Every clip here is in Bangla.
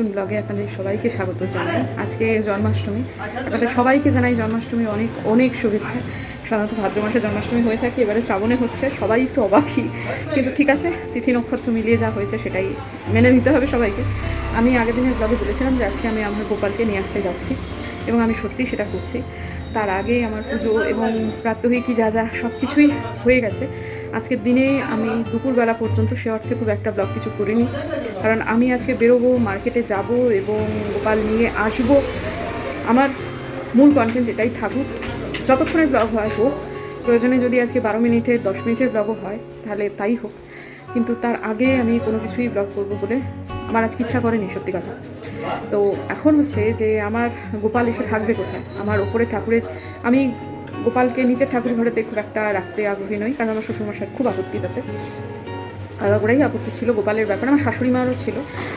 নতুন ব্লগে আপনাদের সবাইকে স্বাগত জানাই। আজকে জন্মাষ্টমী। আপনাদের সবাইকে জানাই জন্মাষ্টমী অনেক অনেক শুভেচ্ছা। সাধারণত ভাদ্র মাসে জন্মাষ্টমী হয়ে থাকে, এবারে শ্রাবণে হচ্ছে, সবাই একটু অবাকই। কিন্তু ঠিক আছে, তিথি নক্ষত্র মিলিয়ে যা হয়েছে সেটাই মেনে নিতে হবে সবাইকে। আমি আগের দিনের ব্লগে বলেছিলাম যে আজকে আমি আমার গোপালকে নিয়ে আসতে যাচ্ছি এবং আমি সত্যিই সেটা করছি। তার আগে আমার পুজো এবং প্রাত্যহিকী যা যা সব কিছুই হয়ে গেছে আজকের দিনে আমি দুপুরবেলা পর্যন্ত সে অর্থে খুব একটা ব্লগ কিছু করিনি। কারণ আমি আজকে বেরোবো মার্কেটে যাব এবং গোপাল নিয়ে আসব। আমার মূল কন্টেন্ট এটাই থাকুক। যতক্ষণের ব্লগ হয়, হোক। প্রয়োজনে যদি আজকে বারো মিনিটের দশ মিনিটের ব্লগও হয়, তাহলে তাই হোক। কিন্তু তার আগে আমি কোনো কিছুই ব্লগ করব বলে আমার আজকে ইচ্ছা করেনি, সত্যি কথা। তো এখন হচ্ছে যে, আমার গোপাল এসে থাকবে কোথায়? আমার ওপরে ঠাকুরের আমি গোপালকে নিচের ঠাকুর ঘরেতে খুব একটা রাখতে আগ্রহী নই, কারণ আমার শ্বশুরমশাই খুব আপত্তি তাতে। আগাগোড়াই আপত্তি ছিল গোপালের ব্যাপারে, আমার শাশুড়ি মারও ছিল।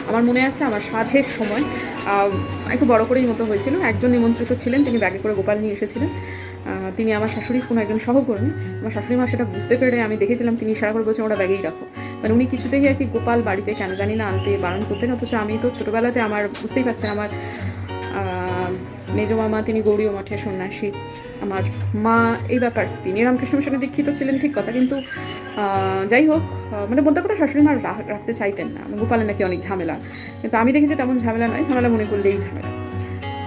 আমার মনে আছে আমার সাধের সময় একটু বড় করেই মতো হয়েছিল। একজন নিমন্ত্রিত ছিলেন, তিনি ব্যাগে করে গোপাল নিয়ে এসেছিলেন। তিনি আমার শাশুড়ির কোনো একজন সহকর্মী। আমার শাশুড়ি মা সেটা বুঝতে পেরে আমি দেখেছিলাম, তিনি ইশারা করে বলছেন ওটা ব্যাগেই রাখো। মানে উনি কিছুতেই আর কি গোপাল বাড়িতে কেন জানি না আনতে বারণ করতেন, অথচ আমি তো ছোটোবেলাতে আমার, বুঝতেই পারছেন আমার মেজ মামা, তিনি গৌরীয় মাঠে সন্ন্যাসী। আমার মা এই ব্যাপার, তিনি রামকৃষ্ণ মিশনে দীক্ষিত ছিলেন, ঠিক কথা। কিন্তু যাই হোক মানে বলতে কথা, শাশুড়ি মা রাখতে চাইতেন না। গোপালের নাকি অনেক ঝামেলা। কিন্তু আমি দেখেছি তেমন ঝামেলা নয়, ঝামেলা মনে করলেই ঝামেলা।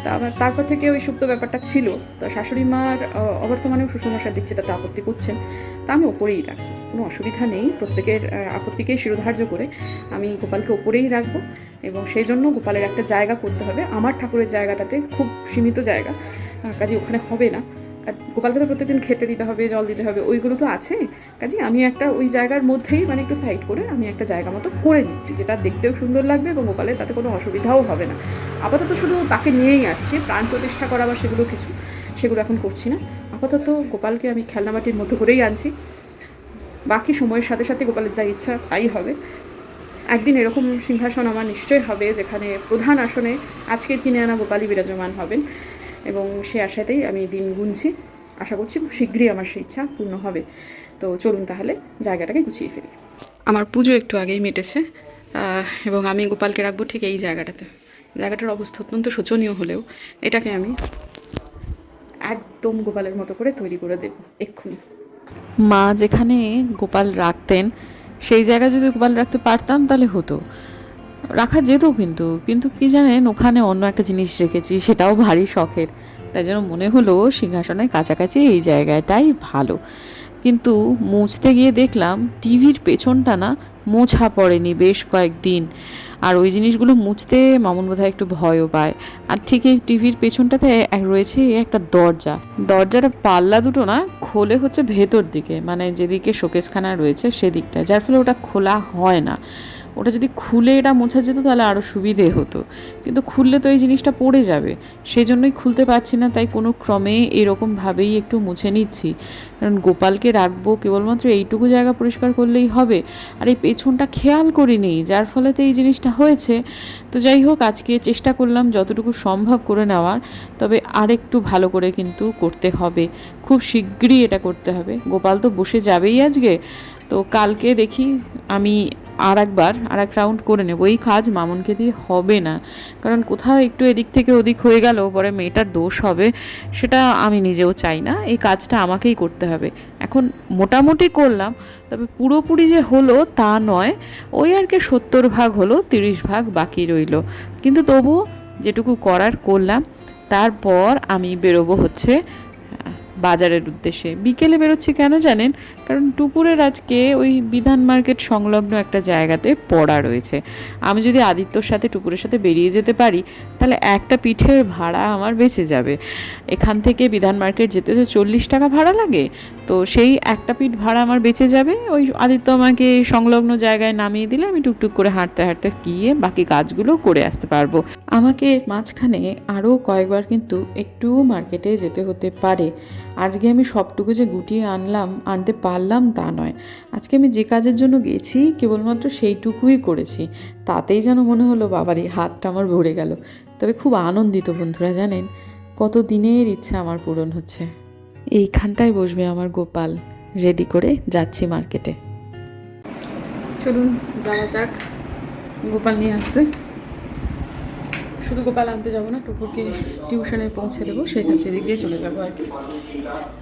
তা তারপর থেকে ওই সুপ্ত ব্যাপারটা ছিল। তো শাশুড়ি মার অবর্তমানেও শ্বশুরমশাই দিচ্ছে তাতে আপত্তি করছেন। তা আমি ওপরেই রাখব, কোনো অসুবিধা নেই। প্রত্যেকের আপত্তিকেই শিরোধার্য করে আমি গোপালকে ওপরেই রাখব এবং সেই জন্য গোপালের একটা জায়গা করতে হবে। আমার ঠাকুরের জায়গাটাতে খুব সীমিত জায়গা কাজে ওখানে হবে না। আর গোপালকে তো প্রত্যেকদিন খেতে দিতে হবে, জল দিতে হবে, ওইগুলো তো আছে। কাজে আমি একটা ওই জায়গার মধ্যেই মানে একটু সাইড করে আমি একটা জায়গা মতো করে নিচ্ছি, যেটা দেখতেও সুন্দর লাগবে এবং গোপালের তাতে কোনো অসুবিধাও হবে না। আপাতত শুধু তাকে নিয়েই আসছি, প্রাণ প্রতিষ্ঠা করা বা সেগুলো কিছু, সেগুলো এখন করছি না। আপাতত গোপালকে আমি খেলনামাটির মতো করেই আনছি। বাকি সময়ের সাথে সাথে গোপালের যা ইচ্ছা তাই হবে। একদিন এরকম সিংহাসন আমার নিশ্চয়ই হবে, যেখানে প্রধান আসনে আজকের কিনে আনা গোপালই বিরাজমান হবেন। এবং সে আশাতেই আমি দিন গুনছি। আশা করছি খুব শীঘ্রই আমার সেই ইচ্ছা পূর্ণ হবে। তো চলুন তাহলে জায়গাটাকে গুছিয়ে ফেলি। আমার পুজো একটু আগেই মিটেছে এবং আমি গোপালকে রাখব ঠিক এই জায়গাটাতে। জায়গাটার অবস্থা অত্যন্ত শোচনীয় হলেও এটাকে আমি একদম গোপালের মতো করে তৈরি করে দেব, এক্ষুনি। মা যেখানে গোপাল রাখতেন, সেই জায়গায় যদি গোপাল রাখতে পারতাম তাহলে হতো। রাখা যেত কিন্তু কিন্তু কি জানেন, ওখানে অন্য একটা জিনিস রেখেছি, সেটাও ভারী শখের। তাই যেন মনে হলো সিংহাসনের কাছাকাছি এই জায়গাটাই ভালো। কিন্তু মুছতে গিয়ে দেখলাম টিভির পেছনটা না মোছা পড়েনি বেশ কয়েকদিন। আর ওই জিনিসগুলো মুছতে মামুন বোধহয় একটু ভয়ও পায়। আর ঠিক এই টিভির পেছনটাতে রয়েছে একটা দরজা। দরজাটা পাল্লা দুটো না খোলে হচ্ছে ভেতর দিকে মানে যেদিকে শোকেসখানা রয়েছে সেদিকটা যার ফলে ওটা খোলা হয় না। ওটা যদি খুলে এটা মোছা যেত তাহলে আরও সুবিধে হতো। কিন্তু খুললে তো এই জিনিসটা পড়ে যাবে। সেই জন্যই খুলতে পারছি না, তাই কোনো ক্রমে এরকমভাবেই একটু মুছে নিচ্ছি। কারণ গোপালকে রাখব কেবলমাত্র এইটুকু জায়গা পরিষ্কার করলেই হবে। আর এই পেছনটা খেয়াল করিনি, যার ফলে তো এই জিনিসটা হয়েছে। তো যাই হোক, আজকে চেষ্টা করলাম যতটুকু সম্ভব করে নেওয়ার, তবে আরেকটু ভালো করে কিন্তু করতে হবে। খুব শিগগিরই এটা করতে হবে। গোপাল তো বসে যাবেই আজকে। তো কালকে দেখি আমি আর একবার আর এক রাউন্ড করে নেব। এই কাজ মামুনকে দিয়ে হবে না। কারণ কোথাও একটু এদিক থেকে ওদিক হয়ে গেল, পরে মেয়েটার দোষ হবে, সেটা আমি নিজেও চাই না। এই কাজটা আমাকেই করতে হবে। এখন মোটামুটি করলাম, তবে পুরোপুরি যে হলো তা নয়। ওই আর কি সত্তর ভাগ হলো, তিরিশ ভাগ বাকি রইল। কিন্তু তবু যেটুকু করার করলাম, তারপর আমি বেরোবো হচ্ছে বাজারের উদ্দেশ্যে। বিকেলে বেরোচ্ছি কেন জানেন? কারণ টুপুরের আজকে ওই বিধান মার্কেট সংলগ্ন একটা জায়গাতে পড়া রয়েছে। আমি যদি আদিত্যর সাথে, টুপুরের সাথে বেরিয়ে যেতে পারি, তাহলে একটা পিঠের ভাড়া আমার বেঁচে যাবে। এখান থেকে বিধান মার্কেট যেতে তো চল্লিশ টাকা ভাড়া লাগে, তো সেই একটা পিঠ ভাড়া আমার বেঁচে যাবে। ওই আদিত্য আমাকে সংলগ্ন জায়গায় নামিয়ে দিলে আমি টুকটুক করে হাঁটতে হাঁটতে গিয়ে বাকি কাজগুলো করে আসতে পারব। আমাকে মাঝখানে আরও কয়েকবার কিন্তু একটু মার্কেটে যেতে হতে পারে। আজকে আমি সবটুকু যে গুটিয়ে আনলাম, আনতে পারলাম তা নয়। আজকে আমি যে কাজের জন্য গেছি, কেবলমাত্র সেইটুকুই করেছি। তাতেই যেন মনে হলো বাবারই হাতটা আমার ভরে গেল। তবে খুব আনন্দিত বন্ধুরা, জানেন? কত দিনের ইচ্ছা আমার পূরণ হচ্ছে। এইখানটায় বসবে আমার গোপাল। রেডি করে যাচ্ছি মার্কেটে। চলুন, যাওয়া যাক। গোপাল নিয়ে আসতে। শুধু গোপাল আনতে যাব না, টুকুরকে টিউশনে পৌঁছে দেবো সেখানে সেদিক দিয়ে চলে যাব আর কি।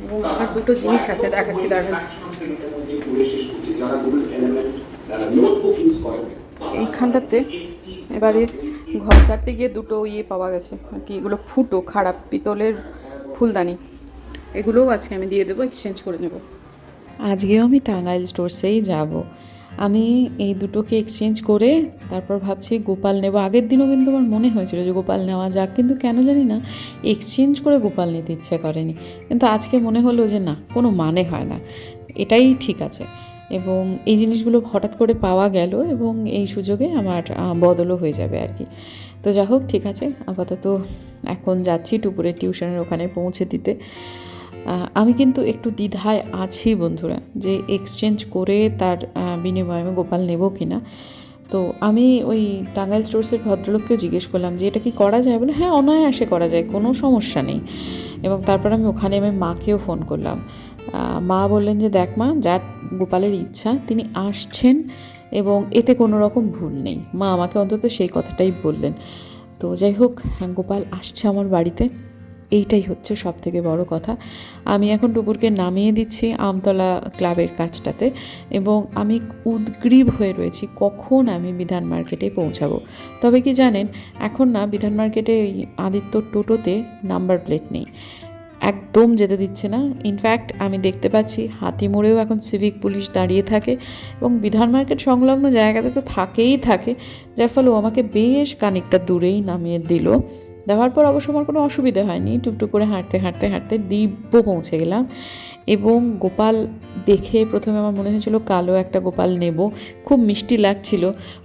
এবং আমার দুটো জিনিস আছে, দেখাচ্ছি দাঁড়ান এইখানটাতে এবারে ঘর চারতে গিয়ে দুটো ইয়ে পাওয়া গেছে, আর কি এগুলো ফুটো, খারাপ, পিতলের ফুলদানি। এগুলোও আজকে আমি দিয়ে দেবো এক্সচেঞ্জ করে নেব। আজকেও আমি টাঙ্গাইল স্টোরসেই যাব। আমি এই দুটোকে এক্সচেঞ্জ করে তারপর ভাবছি গোপাল নেব। আগের দিনও কিন্তু আমার মনে হয়েছিল যে গোপাল নেওয়া যাক, কিন্তু কেন জানি না এক্সচেঞ্জ করে গোপাল নিতে ইচ্ছে করেনি। কিন্তু আজকে মনে হলো যে না, কোনো মানে হয় না। এটাই ঠিক আছে। এবং এই জিনিসগুলো হঠাৎ করে পাওয়া গেল এবং এই সুযোগে আমার বদলও হয়ে যাবে আর কি। তো যা হোক, ঠিক আছে। আপাতত এখন যাচ্ছি টুপুরের টিউশনের ওখানে পৌঁছে দিতে। আমি কিন্তু একটু দ্বিধায় আছি, বন্ধুরা, যে এক্সচেঞ্জ করে তার বিনিময়ে আমি গোপাল নেব কি না তো আমি ওই টাঙ্গাইল স্টোর্সের ভদ্রলোককে জিজ্ঞেস করলাম যে, এটা কি করা যায়? বলে হ্যাঁ অনায়াসে করা যায়, কোনো সমস্যা নেই। এবং তারপর আমি ওখানে আমি মাকেও ফোন করলাম। মা বললেন যে, দেখ মা, যার গোপালের ইচ্ছা, তিনি আসছেন এবং এতে কোনো রকম ভুল নেই। মা আমাকে অন্তত সেই কথাটাই বললেন। তো যাই হোক, গোপাল আসছে আমার বাড়িতে। এইটাই হচ্ছে সব থেকে বড় কথা। আমি এখন টুপুরকে নামিয়ে দিচ্ছি আমতলা ক্লাবের কাজটাতে এবং আমি উদ্গ্রীব হয়ে রয়েছি কখন আমি বিধান মার্কেটে পৌঁছাবো। তবে কি জানেন, এখন না বিধান মার্কেটে ওই আদিত্য টোটোতে নাম্বার প্লেট নেই। একদম যেতে দিচ্ছে না। ইনফ্যাক্ট আমি দেখতে পাচ্ছি হাতিমোড়েও এখন সিভিক পুলিশ দাঁড়িয়ে থাকে এবং বিধান মার্কেট সংলগ্ন জায়গাতে তো থাকেই থাকে, যার ফলে ও আমাকে বেশ খানিকটা দূরেই নামিয়ে দিল। দেওয়ার পর অবশ্য আমার কোনো অসুবিধা হয়নি। টুকটুক করে হাঁটতে হাঁটতে হাঁটতে দিব্য পৌঁছে গেলাম এবং গোপাল দেখে প্রথমে আমার মনে হয়েছিল কালো একটা গোপাল নেব। খুব মিষ্টি লাগছিল।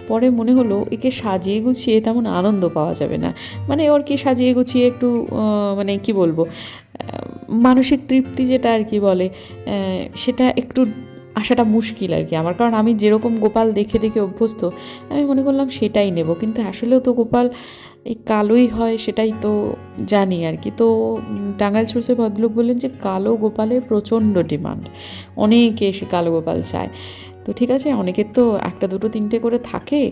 পরে মনে হলো, একে সাজিয়ে গুছিয়ে তেমন আনন্দ পাওয়া যাবে না। মানে ওর কি সাজিয়ে গুছিয়ে একটু মানে কি বলব মানসিক তৃপ্তি যেটা আর কি বলে সেটা একটু আসাটা মুশকিল আর কি আমার। কারণ আমি যেরকম গোপাল দেখে দেখে অভ্যস্ত, আমি মনে করলাম সেটাই নেব। কিন্তু আসলেও তো গোপাল এই কালোই হয় সেটাই তো জানি আর কি। তো টাঙ্গাইল সোর্সের ভদ্রলোক বললেন যে কালো গোপালের প্রচণ্ড ডিমান্ড। অনেকে এসে কালো গোপাল চায়। তো ঠিক আছে, অনেকের তো একটা, দুটো, তিনটে করে থাকে।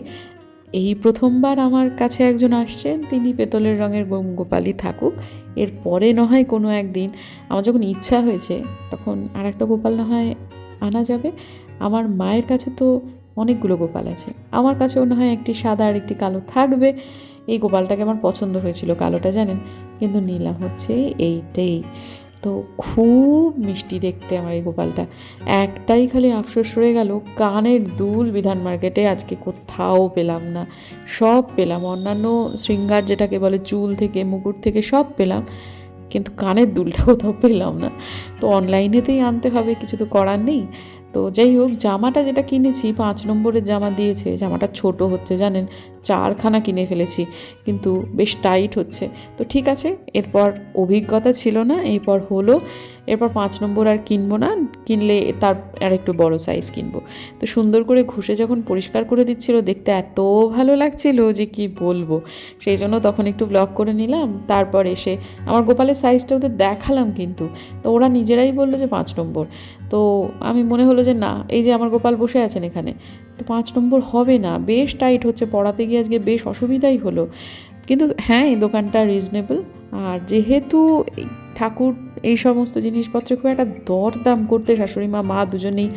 এই প্রথমবার আমার কাছে একজন আসছেন, তিনি পেতলের রঙের গোপালই থাকুক। এর পরে না হয় কোনো একদিন আমার যখন ইচ্ছা হয়েছে, তখন আর একটা গোপাল না হয় আনা যাবে। আমার মায়ের কাছে তো অনেকগুলো গোপাল আছে। আমার কাছেও না হয় একটি সাদা আর একটি কালো থাকবে। এই গোপালটাকে আমার পছন্দ হয়েছিল, কালোটা জানেন? কিন্তু নিলাম হচ্ছে এইটাই। তো খুব মিষ্টি দেখতে আমার এই গোপালটা। একটাই খালি আফসোস রয়ে গেল, কানের দুল বিধান মার্কেটে আজকে কোথাও পেলাম না। সব পেলাম, অন্যান্য শৃঙ্গার যেটাকে বলে চুল থেকে, মুকুট থেকে সব পেলাম, কিন্তু কানের দুলটা কোথাও পেলাম না। তো অনলাইনেতেই আনতে হবে, কিছু তো করার নেই। তো যাই হোক, জামাটা যেটা কিনেছি, পাঁচ নম্বরের জামা দিয়েছে। জামাটা ছোট হচ্ছে, জানেন? চারখানা কিনে ফেলেছি, কিন্তু বেশ টাইট হচ্ছে। তো ঠিক আছে, এরপর অভিজ্ঞতা ছিল না, এরপর হলো, এরপর পাঁচ নম্বর আর কিনবো না, কিনলে তার আর একটু বড় সাইজ কিনবো। তো সুন্দর করে ঘষে যখন পরিষ্কার করে দিচ্ছিল, দেখতে এত ভালো লাগছিল যে কি বলব। সেই জন্য তখন একটু ব্লগ করে নিলাম, তারপর এসে, আমার গোপালের সাইজটা ওদের দেখালাম কিন্তু, তো ওরা নিজেরাই বলল যে পাঁচ নম্বর। তো আমি মনে হলো যে না, এই যে আমার গোপাল বসে আছেন এখানে, তো পাঁচ নম্বর হবে না, বেশ টাইট হচ্ছে, পড়াতে গিয়ে আজকে বেশ অসুবিধাই হলো। কিন্তু হ্যাঁ এই দোকানটা রিজনেবল আর যেহেতু ঠাকুর, এই সমস্ত জিনিসপত্রে খুব একটা দরদাম করতে শাশুড়ি মা মা দুজনেই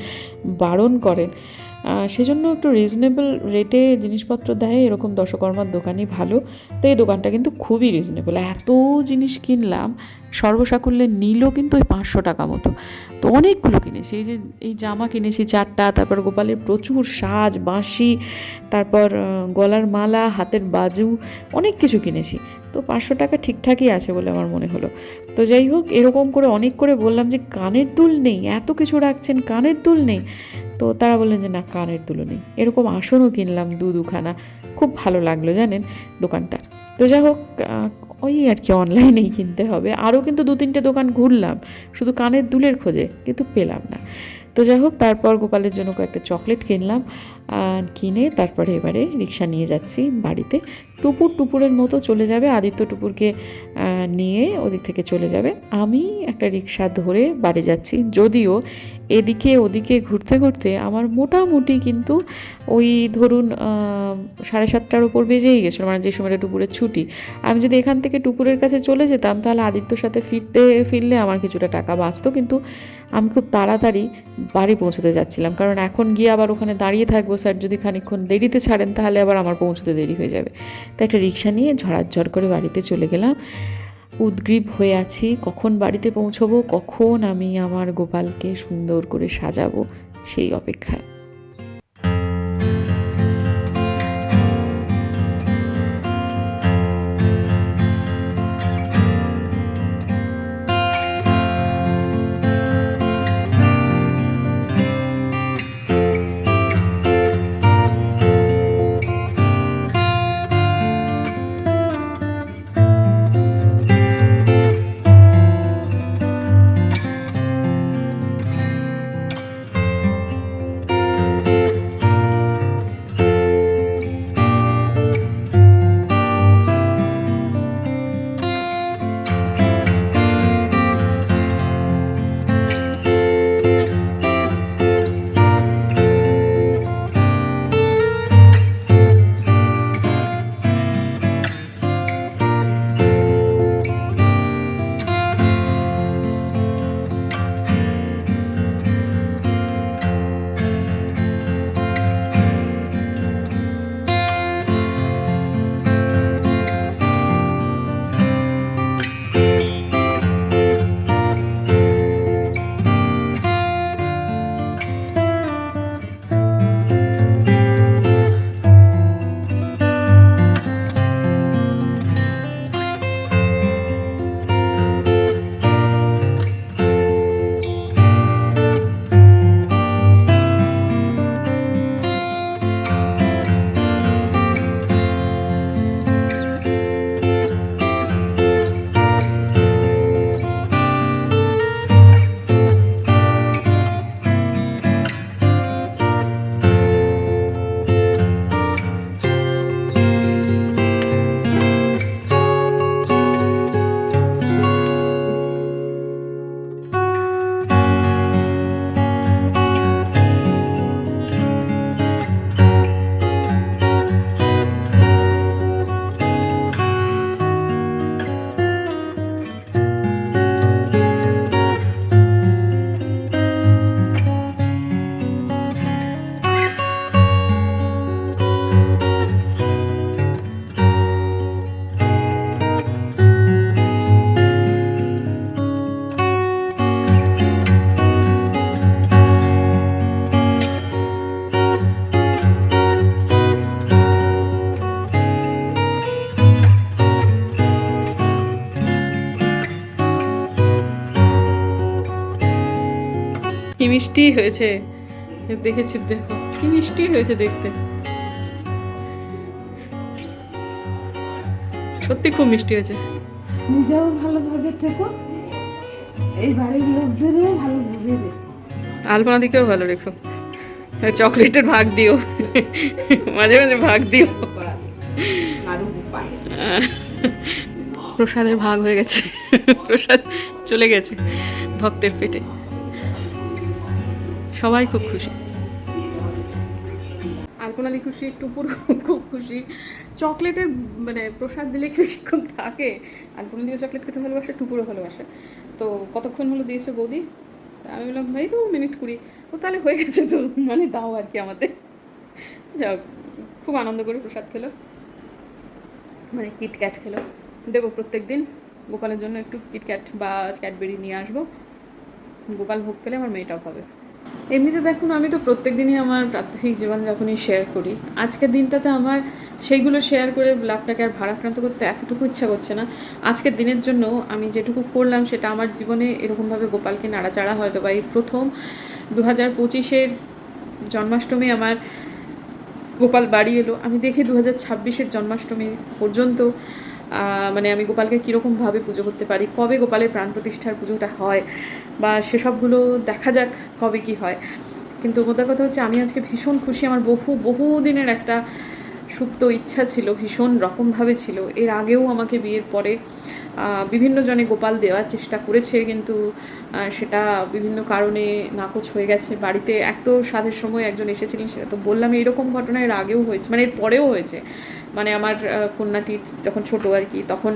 বারণ করেন সেজন্য একটু রিজনেবল রেটে জিনিসপত্র দেয়, এরকম দশকর্মার দোকানই ভালো। তো এই দোকানটা কিন্তু খুবই রিজনেবল এত জিনিস কিনলাম, সর্বসাকুল্যে নিল কিন্তু ওই পাঁচশো টাকা মতো। তো অনেকগুলো কিনেছি, এই যে, এই জামা কিনেছি চারটা, তারপর গোপালের প্রচুর সাজ, বাঁশি, তারপর গলার মালা, হাতের বাজু, অনেক কিছু কিনেছি। তো পাঁচশো টাকা ঠিকঠাকই আছে বলে আমার মনে হলো। তো যাই হোক, এরকম করে অনেক করে বললাম যে কানের দুল নেই, এত কিছু রাখছেন, কানের দুল নেই। তো তারা বললেন যে, না, কানের দুলও নেই। এরকম আসনও কিনলাম দু দুখানা খুব ভালো লাগল, জানেন দোকানটা তো যাই হোক ওই আর কি অনলাইনেই কিনতে হবে। আরও কিন্তু দু তিনটে দোকান ঘুরলাম, শুধু কানের দুলের খোঁজে, কিন্তু পেলাম না। তো যাই হোক, তারপর গোপালের জন্য কয়েকটা চকলেট কিনলাম, আর কিনে তারপরে এবারে রিক্সা নিয়ে যাচ্ছি বাড়িতে। টুপুর টুপুরের মতো চলে যাবে। আদিত্য টুপুরকে নিয়ে ওদিক থেকে চলে যাবে। আমি একটা রিক্সা ধরে বাড়ি যাচ্ছি। যদিও এদিকে ওদিকে ঘুরতে ঘুরতে আমার মোটামুটি কিন্তু ওই ধরুন সাড়ে সাতটার উপর বেজেই গেছিল মানে যে সময়টা টুপুরের ছুটি। আমি যদি এখান থেকে টুপুরের কাছে চলে যেতাম, তাহলে আদিত্যর সাথে ফিরতে, ফিরলে আমার কিছুটা টাকা বাঁচতো। কিন্তু আমি খুব তাড়াতাড়ি বাড়ি পৌঁছতে যাচ্ছিলাম। কারণ এখন গিয়ে আবার ওখানে দাঁড়িয়ে থাকব। স্যার যদি খানিকক্ষণ দেরিতে ছাড়েন, তাহলে আবার আমার পৌঁছতে দেরি হয়ে যাবে। তো একটা রিক্সা নিয়ে ঝড়াঝড় করে বাড়িতে চলে গেলাম। উদ্গ্রীব হয়ে আছি, কখন বাড়িতে পৌঁছবো, কখন আমি আমার গোপালকে সুন্দর করে সাজাবো সেই অপেক্ষায়। মিষ্টি হয়েছে। দেখেছি দেখো কি মিষ্টি হয়েছে দেখতে। সত্যি খুব মিষ্টি হয়েছে। নিজেও ভালোভাবে থেকো। এই বাড়ির লোকদেরও ভালোভাবে রেখো আলপনা দিকেও ভালো রেখো। চকলেটের ভাগ দিও। মাঝে মাঝে ভাগ দিও। প্রসাদের ভাগ হয়ে গেছে। প্রসাদ চলে গেছে ভক্তের পেটে। সবাই খুব খুশি। আলপনাদি খুশি, টুপুর খুব খুশি। চকলেটের মানে প্রসাদ দিলে কি বেশিক্ষণ থাকে। আলপনা দিয়ে চকলেট খেতে ভালোবাসে, টুপুরও ভালোবাসে। তো কতক্ষণ হলো দিয়েছে বৌদি? তা আমি বললাম, ভাই তো মিনিট কুড়ি। ও তাহলে হয়ে গেছে তো মানে দাও আর কি আমাদের। যাক খুব আনন্দ করে প্রসাদ খেলো। মানে কিটক্যাট খেলো। দেবো প্রত্যেক দিন। গোপালের জন্য একটু কিটক্যাট বা ক্যাডবেরি নিয়ে আসব। গোপাল ভোগ পেলে আমার মেয়েটাও পাবে এমনিতে দেখুন, আমি তো প্রত্যেক দিনই আমার প্রাত্যহিক জীবনযাপনই শেয়ার করি। আজকের দিনটাতে আমার সেইগুলো শেয়ার করে ব্লগটাকে আর ভারাক্রান্ত করতে এতটুকু ইচ্ছা করছে না। আজকের দিনের জন্য আমি যেটুকু করলাম, সেটা আমার জীবনে এরকমভাবে গোপালকে নাড়াচাড়া হয়তো বা এই প্রথম দু হাজার পঁচিশের জন্মাষ্টমী আমার গোপাল বাড়ি এলো। আমি দেখি দু হাজার ছাব্বিশের জন্মাষ্টমী পর্যন্ত মানে আমি গোপালকে কীরকমভাবে পুজো করতে পারি, কবে গোপালের প্রাণ প্রতিষ্ঠার পুজোটা হয় বা সেসবগুলো দেখা যাক কবে কি হয়। কিন্তু মোদ্দা কথা হচ্ছে, আমি আজকে ভীষণ খুশি। আমার বহু বহু দিনের একটা সুপ্ত ইচ্ছা ছিল, ভীষণ রকমভাবে ছিল। এর আগেও আমাকে বিয়ের পরে বিভিন্ন জনে গোপাল দেওয়ার চেষ্টা করেছে, কিন্তু সেটা বিভিন্ন কারণে নাকচ হয়ে গেছে। বাড়িতে এক তো সাধের সময় একজন এসেছিলেন, সেটা তো বললাম, এরকম ঘটনা এর আগেও হয়েছে মানে এর পরেও হয়েছে। মানে আমার কন্যাটি যখন ছোট আর কি, তখন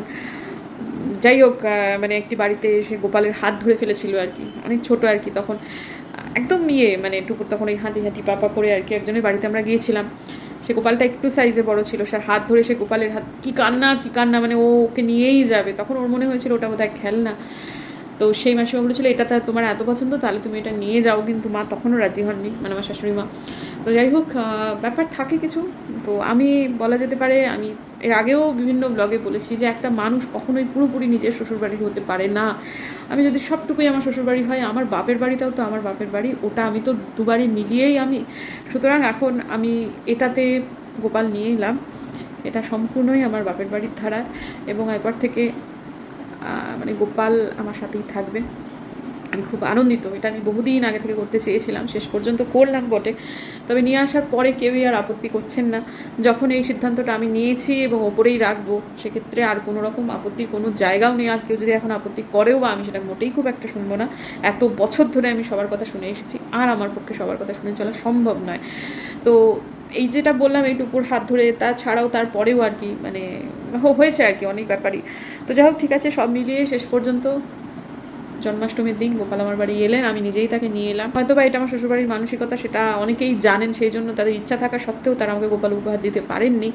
যাই হোক মানে একটি বাড়িতে এসে গোপালের হাত ধরে ফেলেছিল আর কি। অনেক ছোট আর কি, তখন একদম ইয়ে মানে টুকুর তখন ওই হাঁটি হাঁটি পাপা করে আর কি একজনের বাড়িতে আমরা গিয়েছিলাম। সে গোপালটা একটু সাইজে বড় ছিল, সে হাত ধরে সে গোপালের হাত, কি কান্না কি কান্না মানে ও ওকে নিয়েই যাবে। তখন ওর মনে হয়েছিল ওটা বোধহয় খেলনা। তো সেই মাসিমা বলেছিল, এটা তোমার এত পছন্দ, তাহলে তুমি এটা নিয়ে যাও। কিন্তু মা তখনও রাজি হননি মানে আমার শাশুড়ি মা। তো যাই হোক ব্যাপার থাকে কিছু। তো আমি বলা যেতে পারে, আমি এর আগেও বিভিন্ন ব্লগে বলেছি যে একটা মানুষ কখনোই পুরোপুরি নিজের শ্বশুরবাড়ির হতে পারে না। আমি যদি সবটুকুই আমার শ্বশুরবাড়ি হয়, আমার বাপের বাড়িটাও তো আমার বাপের বাড়ি, ওটা আমি তো দুবারই মিলিয়েই আমি, সুতরাং এখন আমি এটাতে গোপাল নিয়ে এলাম। এটা সম্পূর্ণই আমার বাপের বাড়ির ধারা এবং এরপর থেকে মানে গোপাল আমার সাথেই থাকবে। আমি খুব আনন্দিত, এটা আমি বহুদিন আগে থেকে করতে চেয়েছিলাম, শেষ পর্যন্ত করলাম বটে। তবে নিয়ে আসার পরে কেউই আর আপত্তি করছেন না। যখন এই সিদ্ধান্তটা আমি নিয়েছি এবং ওপরেই রাখব, সেক্ষেত্রে আর কোনো রকম আপত্তির কোনো জায়গাও নেই। আর কেউ যদি এখন আপত্তি করেও বা আমি সেটা মোটেই খুব একটা শুনব না, এত বছর ধরে আমি সবার কথা শুনে এসেছি, আর আমার পক্ষে সবার কথা শুনে চলা সম্ভব নয়। তো এই যেটা বললাম এইটুকুর হাত ধরে, তাছাড়াও তারপরেও আর কি মানে হয়েছে আর কি অনেক ব্যাপারই। তো যাই হোক, ঠিক আছে, সব মিলিয়ে শেষ পর্যন্ত জন্মাষ্টমীর দিন গোপাল আমার বাড়ি এলেন, আমি নিজেই তাকে নিয়ে এলাম। হয়তো বা এটা আমার শ্বশুরবাড়ির মানসিকতা, সেটা অনেকেই জানেন, সেই জন্য তাদের ইচ্ছা থাকা সত্ত্বেও তারা আমাকে গোপাল উপহার দিতে পারেননি।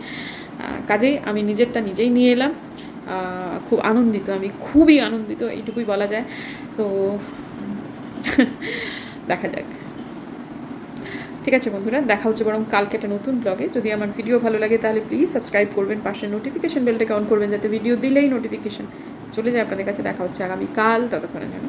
কাজেই আমি নিজেরটা নিজেই নিয়ে এলাম। খুব আনন্দিত, আমি খুবই আনন্দিত, এইটুকুই বলা যায়। তো, দেখা যাক। ঠিক আছে বন্ধুরা, দেখা হচ্ছে বরং কালকে একটা নতুন ব্লগে যদি আমার ভিডিও ভালো লাগে তাহলে প্লিজ সাবস্ক্রাইব করবেন, পাশে নোটিফিকেশন বেলটাকে অন করবেন, যাতে ভিডিও দিলেই নোটিফিকেশন চলে যায় আপনাদের কাছে দেখা হচ্ছে আগামীকাল ততক্ষণের জন্য।